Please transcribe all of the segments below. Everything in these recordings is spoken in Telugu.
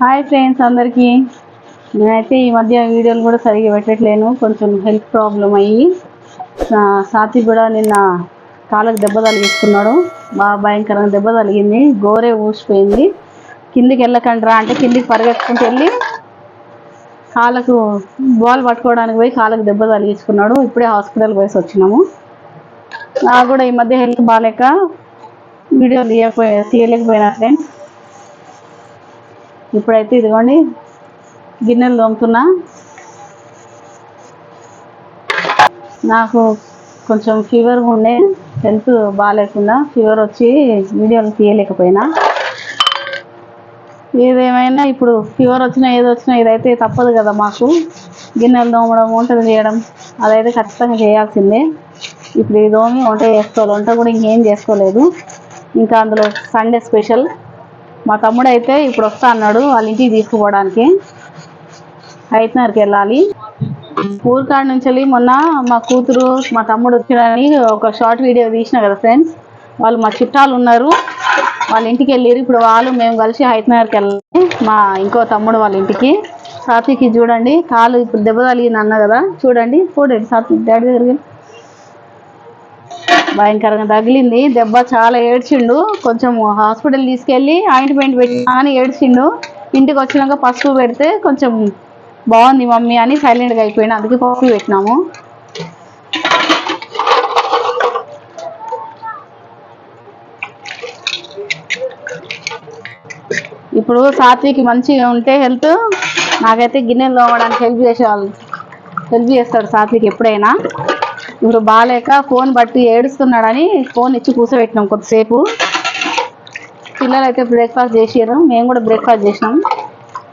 హాయ్ ఫ్రెండ్స్ అందరికీ. నేనైతే ఈ మధ్య వీడియోలు కూడా సరిగ్గా పెట్టట్లేను. కొంచెం హెల్త్ ప్రాబ్లం అయ్యి సాతి కూడా నిన్న కాళ్ళకు దెబ్బ తలిగిస్తున్నాడు బాగా భయంకరంగా దెబ్బ తలిగింది గోరే ఊసిపోయింది. కిందికి వెళ్ళకండి రా అంటే కిందికి పరిగెత్తుకుంటూ వెళ్ళి కాళ్ళకు బాల్ పట్టుకోవడానికి పోయి కాళ్ళకు దెబ్బ తగిలించుకున్నాడు. ఇప్పుడే హాస్పిటల్ పోయేసి వచ్చినాము. నాకు కూడా ఈ మధ్య హెల్త్ బాగాలేక వీడియోలు తీయకపోయా తీయలేకపోయినా ఫ్రెండ్స్. ఇప్పుడైతే ఇదిగోండి గిన్నెలు తోముతున్నా. నాకు కొంచెం ఫీవర్ ఉండే హెల్త్ బాగాలేకుండా ఫీవర్ వచ్చి వీడియోలు తీయలేకపోయినా. ఏదేమైనా ఇప్పుడు ఫీవర్ వచ్చినా ఏది వచ్చినా ఇదైతే తప్పదు కదా మాకు. గిన్నెలు తోమడం వంటలు చేయడం అదైతే ఖచ్చితంగా చేయాల్సిందే. ఇప్పుడు ఈ దోమి వంట చేసుకోవాలి వంట కూడా ఇంకేం చేసుకోలేదు. ఇంకా అందులో సండే స్పెషల్. మా తమ్ముడు అయితే ఇప్పుడు వస్తా అన్నాడు వాళ్ళ ఇంటికి తీసుకుపోవడానికి. హైట్నర్కి వెళ్ళాలి ఊరికాడ నుంచి వెళ్ళి మొన్న మా కూతురు మా తమ్ముడు వచ్చినారని ఒక షార్ట్ వీడియో తీసిన కదా ఫ్రెండ్స్? వాళ్ళు మా చుట్టాలు ఉన్నారు. వాళ్ళ ఇంటికి వెళ్ళారు. ఇప్పుడు వాళ్ళు మేము కలిసి హైట్నగర్కి వెళ్ళాలి మా ఇంకో తమ్ముడు వాళ్ళ ఇంటికి. సాత్వికి చూడండి కాలు ఇప్పుడు దెబ్బ తగిలింది అన్న కదా? చూడండి చూడండి. సాత్విక్ డాడీ దగ్గరికి భయంకరంగా తగిలింది. దెబ్బ చాలా ఏడ్చిండు. కొంచెం హాస్పిటల్ తీసుకెళ్ళి ఆయింట్మెంట్ పెట్టినా అని ఏడ్చిండు. ఇంటికి వచ్చినాక పసుపు పెడితే కొంచెం బాగుంది మమ్మీ అని సైలెంట్గా అయిపోయినా. అందుకే పసుపు పెట్టినాము. ఇప్పుడు సాత్వికి మంచిగా ఉంటే హెల్త్. నాకైతే గిన్నెలు తోమడానికి హెల్ప్ చేసేవాళ్ళు. హెల్ప్ చేస్తాడు సాత్విక్ ఎప్పుడైనా. ఇప్పుడు బాగాలేక ఫోన్ బట్టి ఏడుస్తున్నాడని ఫోన్ ఇచ్చి కూర్చోబెట్టినాం కొద్దిసేపు. పిల్లలు అయితే బ్రేక్ఫాస్ట్ చేసారు మేము కూడా బ్రేక్ఫాస్ట్ చేసినాం.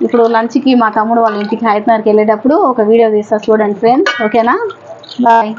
ఇప్పుడు లంచ్కి మా తమ్ముడు వాళ్ళ ఇంటికి హైదరాబాద్కి వెళ్ళేటప్పుడు ఒక వీడియో తీస్తా చూడండి ఫ్రెండ్స్ ఓకేనా బాయ్